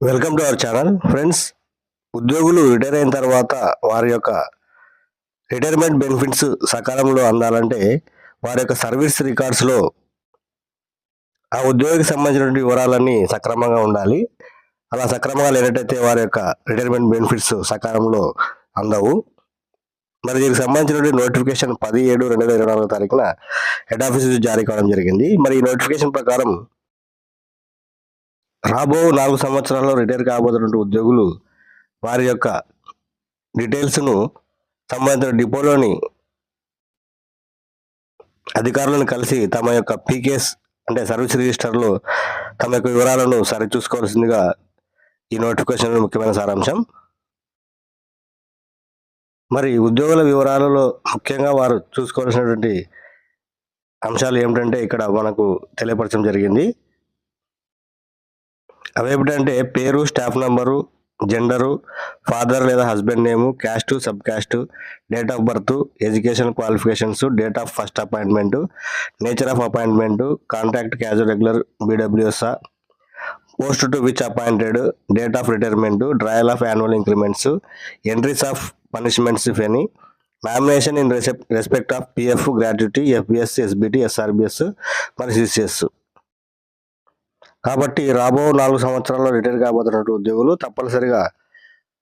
Welcome to our channel friends ఉద్యోగులు retire అయిన తర్వాత వారి యొక్క రిటైర్మెంట్ బెనిఫిట్స్ సకాలంలో అందాలంటే వారి యొక్క సర్వీస్ రికార్డ్స్లో ఆ ఉద్యోగికి సంబంధించినటువంటి వివరాలన్నీ సక్రమంగా ఉండాలి. అలా సక్రమంగా లేనట్టయితే వారి యొక్క రిటైర్మెంట్ బెనిఫిట్స్ సకాలంలో అందవు. మరి దీనికి సంబంధించినటువంటి నోటిఫికేషన్ పది ఏడు రెండు వేల ఇరవై నాలుగు తారీఖున హెడ్ ఆఫీస్ జారీ కావడం జరిగింది. మరి ఈ నోటిఫికేషన్ ప్రకారం రాబో నాలుగు సంవత్సరాల్లో రిటైర్ కాబోతున్నటువంటి ఉద్యోగులు వారి యొక్క డీటెయిల్స్ను సంబంధిత డిపోలోని అధికారులను కలిసి తమ యొక్క పీకేఎస్ అంటే సర్వీస్ రిజిస్టర్లో తమ యొక్క వివరాలను సరిచూసుకోవాల్సిందిగా ఈ నోటిఫికేషన్ ముఖ్యమైన సారాంశం. మరి ఉద్యోగుల వివరాలలో ముఖ్యంగా వారు చూసుకోవాల్సినటువంటి అంశాలు ఏమిటంటే ఇక్కడ మనకు తెలియపరచడం జరిగింది. అవి ఏమిటంటే పేరు స్టాఫ్ నంబరు జెండరు ఫాదర్ లేదా husband name caste sub caste date of birth education qualifications date of first appointment nature of appointment contact casual regular బీడబ్ల్యూఎస్ఆ post to which appointed date of retirement trial of annual increments entries of punishments if any nomination in respect of PF gratuity FBS SBT SRBS మరి CCS. కాబట్టి రాబో నాలుగు సంవత్సరాల్లో retire కాబోతున్నటువంటి ఉద్యోగులు తప్పనిసరిగా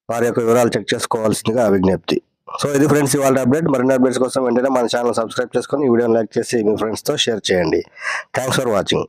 వారి యొక్క వివరాలు చెక్ చేసుకోవాల్సిందిగా విజ్ఞప్తి. సో ఇది ఫ్రెండ్స్ ఇవాళ అప్డేట్. మరిన్ని అప్డేట్స్ కోసం వెంటనే మన ఛానల్ సబ్స్క్రైబ్ చేసుకొని ఈ వీడియోని లైక్ చేసి మీ ఫ్రెండ్స్తో షేర్ చేయండి. Thanks for watching.